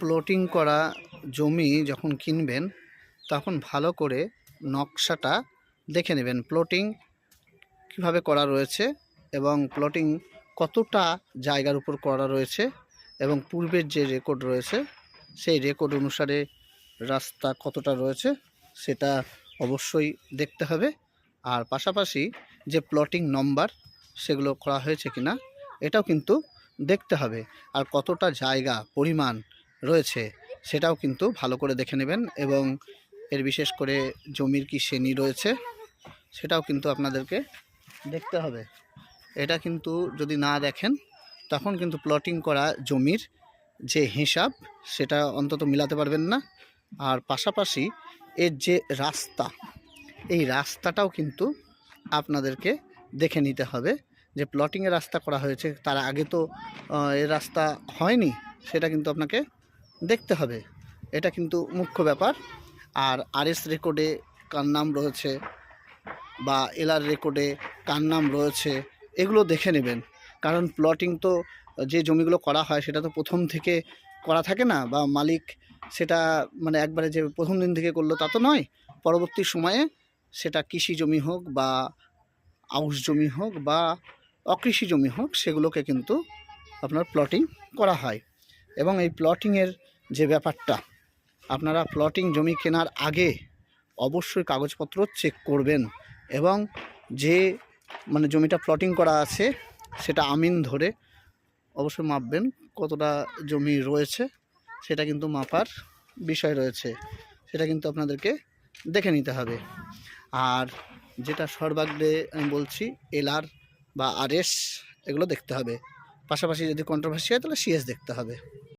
Plotting করা জমি যখন কিনবেন, তখন ভালো করে নকশাটা দেখে নেবেন। প্লটিং কীভাবে করা রয়েছে এবং প্লটিং কতটা জায়গার উপর করা রয়েছে এবং পূর্বের যে রেকর্ড রয়েছে, সেই রেকর্ড অনুসারে রাস্তা কতটা রয়েছে, সেটা অবশ্যই দেখতে হবে। আর পাশাপাশি যে প্লটিং নম্বর সেগুলো করা হয়েছে কিনা, এটাও কিন্তু দেখতে হবে। আর কতটা জায়গা, পরিমাণ রয়েছে, সেটাও কিন্তু ভালো করে দেখে নেবেন এবং এর বিশেষ করে জমির কি শ্রেণি রয়েছে, সেটাও কিন্তু আপনাদেরকে দেখতে হবে। এটা কিন্তু যদি না দেখেন, তখন কিন্তু প্লটিং করা জমির যে হিসাব, সেটা অন্তত মিলাতে পারবেন না। আর পাশাপাশি এর যে রাস্তা, এই রাস্তাটাও কিন্তু আপনাদেরকে দেখে নিতে হবে যে প্লটিংয়ের রাস্তা করা হয়েছে, তার আগে তো এর রাস্তা হয়নি, সেটা কিন্তু আপনাকে দেখতে হবে। এটা কিন্তু মুখ্য ব্যাপার। আর আরএস রেকর্ডে কার নাম রয়েছে বা এলআর রেকর্ডে কার নাম রয়েছে, এগুলো দেখে নেবেন। কারণ প্লটিং তো যে জমিগুলো করা হয়, সেটা তো প্রথম থেকে করা থাকে না বা মালিক সেটা মানে একবারে যে প্রথম দিন থেকে করল তা তো নয়। পরবর্তী সময়ে সেটা কৃষি জমি হোক বা আউশ জমি হোক বা অকৃষি জমি হোক, সেগুলোকে কিন্তু আপনার প্লটিং করা হয়। এবং এই প্লটিংয়ের যে ব্যাপারটা, আপনারা প্লটিং জমি কেনার আগে অবশ্যই কাগজপত্র চেক করবেন এবং যে মানে জমিটা প্লটিং করা আছে, সেটা আমিন ধরে অবশ্যই মাপবেন কতটা জমি রয়েছে, সেটা কিন্তু মাপার বিষয় রয়েছে। সেটা কিন্তু আপনাদেরকে দেখে নিতে হবে। আর যেটা সর্বাগ্রে আমি বলছি এলআর বা আরএস এগুলো দেখতে হবে। পাশাপাশি যদি কন্ট্রোভার্সি হয় তাহলে সিএস দেখতে হবে।